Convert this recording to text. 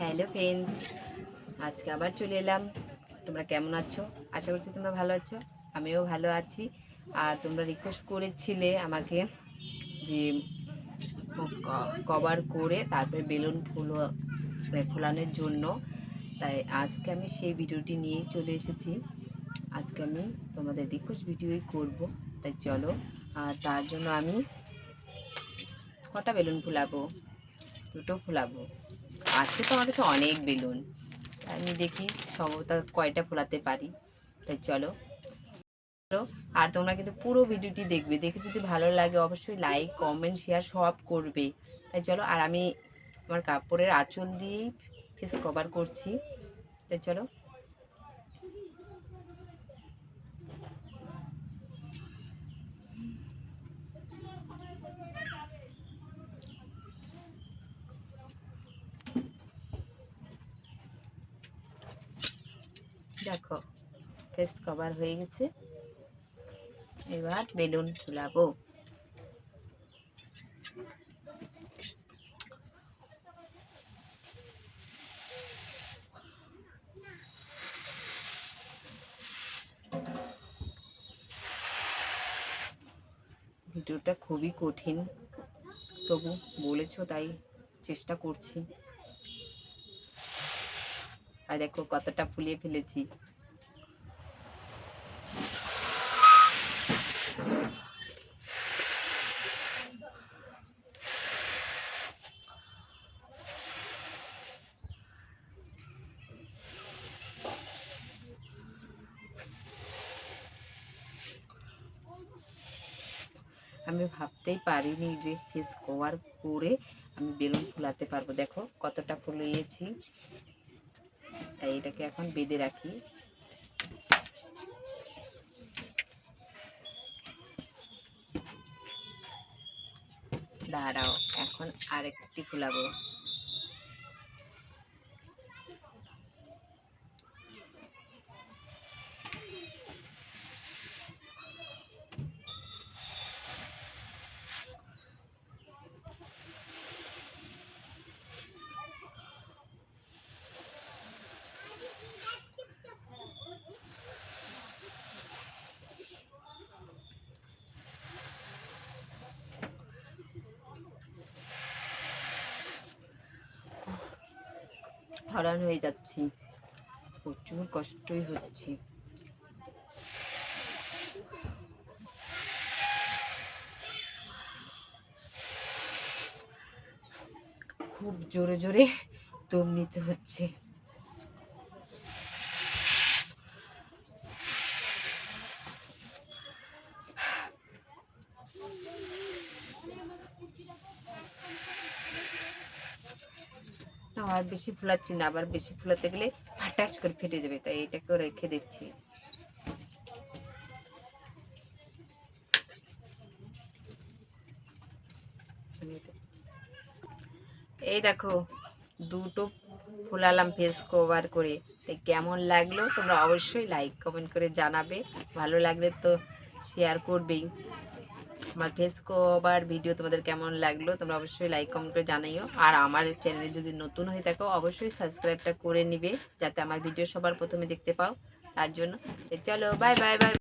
Hello friends, আজকে আবার চলে এলাম। তোমরা কেমন আছো? আশা করছি তোমরা ভালো আছো। আমিও ভালো আছি। আর তোমরা রিকোয়েস্ট করেছিলে আমাকে যে কভার করে তারপরে বেলুন ফুল ফোলানোর জন্য। তাই আজকে আমি সেই ভিডিওটি নিয়েই চলে এসেছি। আজকে আমি তোমাদের রিকোয়েস্ট ভিডিওই করব। তাই চলো, আর তার জন্য আমি কটা বেলুন ফুলাবো? দুটো ফোলাবো। আছে তো আমার কাছে অনেক বেলুন। আমি দেখি সম্ভবত কয়টা ফোলাতে পারি। তাই চলো। আর তোমরা কিন্তু পুরো ভিডিওটি দেখবে। দেখে যদি ভালো লাগে অবশ্যই লাইক কমেন্ট শেয়ার সব করবে। তাই চলো, আর আমি আমার কাপড়ের আঁচল দিয়েই ফেস কভার করছি। তাই চলো। দেখো ফেস কভার হয়ে গেছে। এবার বেলুন ফুলাবো ভিডিওটা খুবই কঠিন, তবু বলেছ তাই চেষ্টা করছি। আর দেখো কতটা ফুলিয়ে ফেলেছি। আমি ভাবতেই পারিনি যে ফেস কভার করে আমি বেলুন ফুলাতে পারব। দেখো কতটা ফুলিয়েছি। তাই এটাকে এখন বেঁধে রাখি। দাঁড়াও এখন আরেকটি ফুলাবো। হরান হয়ে যাচ্ছি। প্রচুর কষ্টই হচ্ছে। খুব জোরে জোরে দম নিতে হচ্ছে। না আর বেশি ফুলাচ্ছি না, আবার বেশি ফুলাতে গেলে ফাটাস করে ফেটে যাবে, তাই এটাকেও রেখে দিচ্ছি। এই দেখো, দুটো ফুলালাম ফেস কভার করে। তাই কেমন লাগল? তোমরা অবশ্যই লাইক কমেন্ট করে জানাবে। ভালো লাগলে তো শেয়ার করবেই। আমার ফেস কভার ভিডিও তোমাদের কেমন লাগল, তোমরা অবশ্যই লাইক কমেন্ট করে জানাইও। আর আমার চ্যানেলে যদি নতুন হয়ে থাকো, অবশ্যই সাবস্ক্রাইবটা করে নিবে, যাতে আমার ভিডিও সবার প্রথমে দেখতে পাও। তার জন্য চলো বাই বাই বাই